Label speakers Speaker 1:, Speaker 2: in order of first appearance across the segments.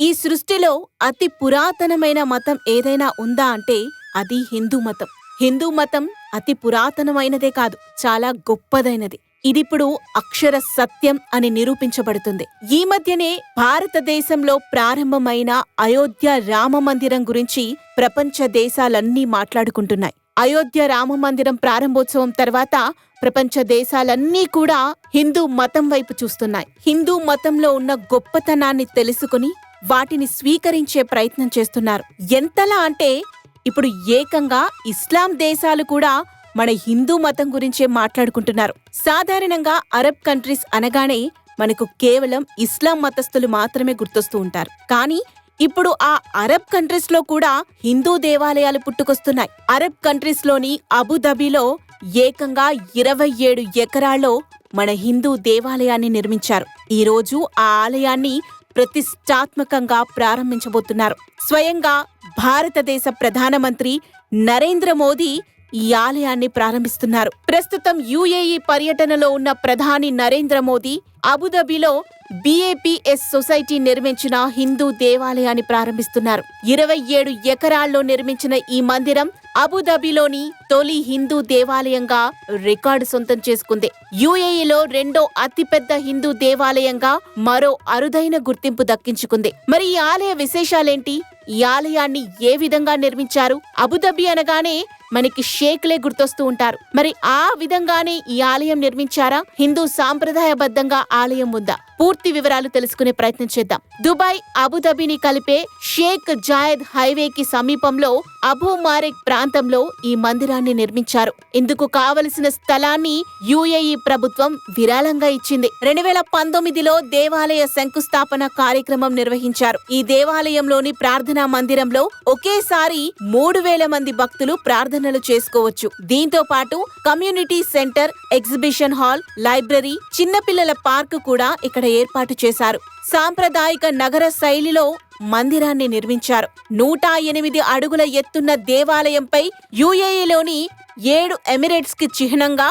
Speaker 1: ఈ సృష్టిలో అతి పురాతనమైన మతం ఏదైనా ఉందా అంటే అది హిందూ మతం. హిందూ మతం అతి పురాతనమైనదే కాదు చాలా గొప్పదైనది. ఇదిప్పుడు అక్షర సత్యం అని నిరూపించబడుతుంది. ఈ మధ్యనే భారతదేశంలో ప్రారంభమైన అయోధ్య రామ మందిరం గురించి ప్రపంచ దేశాలన్నీ మాట్లాడుకుంటున్నాయి. అయోధ్య రామ మందిరం ప్రారంభోత్సవం తర్వాత ప్రపంచ దేశాలన్నీ కూడా హిందూ మతం వైపు చూస్తున్నాయి. హిందూ మతంలో ఉన్న గొప్పతనాన్ని తెలుసుకుని వాటిని స్వీకరించే ప్రయత్నం చేస్తున్నారు. ఎంతలా అంటే ఇప్పుడు ఏకంగా ఇస్లాం దేశాలు కూడా మన హిందూ మతం గురించే మాట్లాడుకుంటున్నారు. సాధారణంగా అరబ్ కంట్రీస్ అనగానే మనకు కేవలం ఇస్లాం మతస్థులు మాత్రమే గుర్తొస్తూ ఉంటారు. కానీ ఇప్పుడు ఆ అరబ్ కంట్రీస్లో కూడా హిందూ దేవాలయాలు పుట్టుకొస్తున్నాయి. అరబ్ కంట్రీస్లోని అబుదాబిలో ఏకంగా ఇరవై ఏడు ఎకరాల్లో మన హిందూ దేవాలయాన్ని నిర్మించారు. ఈరోజు ఆ ఆలయాన్ని ప్రతిష్టాత్మకంగా ప్రారంభించబోతున్నారు. స్వయంగా భారతదేశ ప్రధానమంత్రి నరేంద్ర మోదీ ఈ ఆలయాన్ని ప్రారంభిస్తున్నారు. ప్రస్తుతం యుఏఈ పర్యటనలో ఉన్న ప్రధాని నరేంద్ర మోదీ అబుదాబిలో బిఏపిఎస్ సొసైటీ నిర్మించిన హిందూ దేవాలయాన్ని ప్రారంభిస్తున్నారు. ఇరవై ఏడు ఎకరాల్లో నిర్మించిన ఈ మందిరం అబుదాబిలోని తొలి హిందూ దేవాలయంగా రికార్డు సొంతం చేసుకుంది. యుఏఈలో రెండో అతిపెద్ద హిందూ దేవాలయంగా మరో అరుదైన గుర్తింపు దక్కించుకుంది. మరి ఈ ఆలయ విశేషాలేంటి? ఈ ఆలయాన్ని ఏ విధంగా నిర్మించారు? అబుదాబి అనగానే మనకి షేక్లే గుర్తొస్తూ ఉంటారు. మరి ఆ విధంగానే ఈ ఆలయం నిర్మించారా? హిందూ సాంప్రదాయబద్ధంగా ఆలయం ఉందా? పూర్తి వివరాలు తెలుసుకునే ప్రయత్నం చేద్దాం. దుబాయ్ అబుదాబిని కలిపే షేక్ జాయద్ హైవేకి సమీపంలో అబూ మారెక్ ప్రాంతంలో ఈ మందిరాన్ని నిర్మించారు. ఇందుకు కావలసిన స్థలాన్ని యుఏఈ ప్రభుత్వం విరాళంగా ఇచ్చింది. రెండు వేల పంతొమ్మిదిలో దేవాలయ శంకుస్థాపన కార్యక్రమం నిర్వహించారు. ఈ దేవాలయంలోని ప్రార్థనా మందిరంలో ఒకేసారి మూడు వేల మంది భక్తులు సాధనలు చేసుకోవచ్చు. దీంతో పాటు community centre exhibition hall library చిన్నపిల్లల పార్క్ కూడా ఇక్కడ ఏర్పాటు చేశారు. సాంప్రదాయిక నగర శైలిలో మందిరాన్ని నిర్మించారు. నూట ఎనిమిది అడుగుల ఎత్తున్న దేవాలయంపై యుఏఈలోని ఏడు ఎమిరేట్స్కి చిహ్నంగా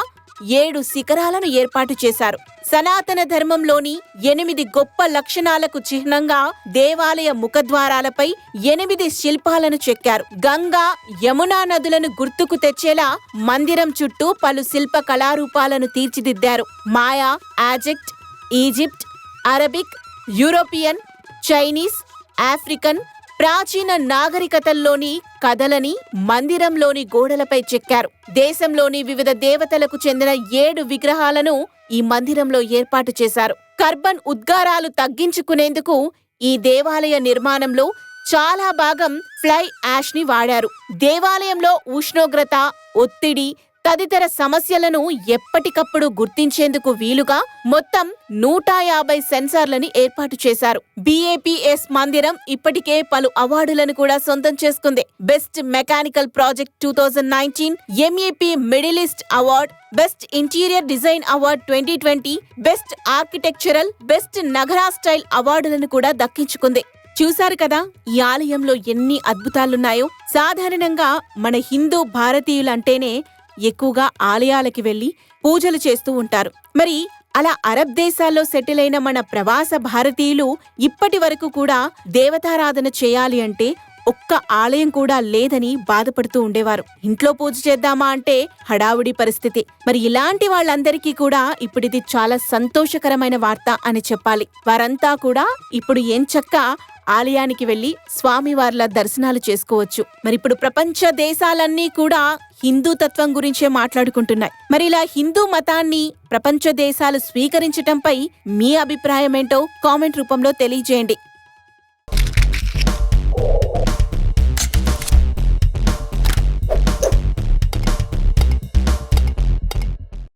Speaker 1: ఏడు శిఖరాలను ఏర్పాటు చేశారు. సనాతన ధర్మంలోని ఎనిమిది గొప్ప లక్షణాలకు చిహ్నంగా దేవాలయ ముఖద్వారాలపై ఎనిమిది శిల్పాలను చెక్కారు. గంగా యమునా నదులను గుర్తుకు తెచ్చేలా మందిరం చుట్టూ పలు శిల్ప కళారూపాలను తీర్చిదిద్దారు. Maya ఆజెక్ట్ Egypt Arabic European Chinese African ప్రాచీన నాగరికతల్లోని కథలని మందిరంలోని గోడలపై చెక్కారు. దేశంలోని వివిధ దేవతలకు చెందిన ఏడు విగ్రహాలను ఈ మందిరంలో ఏర్పాటు చేశారు. కర్బన్ ఉద్గారాలు తగ్గించుకునేందుకు ఈ దేవాలయ నిర్మాణంలో చాలా భాగం ఫ్లై యాష్ని వాడారు. దేవాలయంలో ఉష్ణోగ్రత ఒత్తిడి తదితర సమస్యలను ఎప్పటికప్పుడు గుర్తించేందుకు వీలుగా మొత్తం నూట యాభై సెన్సార్లని ఏర్పాటు చేశారు. బీఏపీఎస్ మందిరం ఇప్పటికే పలు అవార్డులను కూడా సొంతం చేసుకుంది. Best mechanical project two thousand nineteen MAP Middle East award best interior design award twenty twenty best architectural best Nagara style అవార్డులను కూడా దక్కించుకుంది. చూశారు కదా ఈ ఆలయంలో ఎన్ని అద్భుతాలున్నాయో. సాధారణంగా మన హిందూ భారతీయులంటేనే ఎక్కువగా ఆలయాలకి వెళ్ళి పూజలు చేస్తూ ఉంటారు. మరి అలా అరబ్ దేశాల్లో సెటిల్ అయిన మన ప్రవాస భారతీయులు ఇప్పటి వరకు కూడా దేవతారాధన చేయాలి అంటే ఒక్క ఆలయం కూడా లేదని బాధపడుతూ ఉండేవారు. ఇంట్లో పూజ చేద్దామా అంటే హడావుడి పరిస్థితి. మరి ఇలాంటి వాళ్ళందరికీ కూడా ఇప్పుడిది చాలా సంతోషకరమైన వార్త అని చెప్పాలి. వారంతా కూడా ఇప్పుడు ఎంచక్క ఆలయానికి వెళ్ళి స్వామివార్ల దర్శనాలు చేసుకోవచ్చు. మరి ఇప్పుడు ప్రపంచ దేశాలన్నీ కూడా హిందూ తత్వం గురించే మాట్లాడుకుంటున్నాయి. మరి ఇలా హిందూ మతాన్ని ప్రపంచ దేశాలు స్వీకరించటంపై మీ అభిప్రాయం ఏంటో కామెంట్ రూపంలో తెలియజేయండి.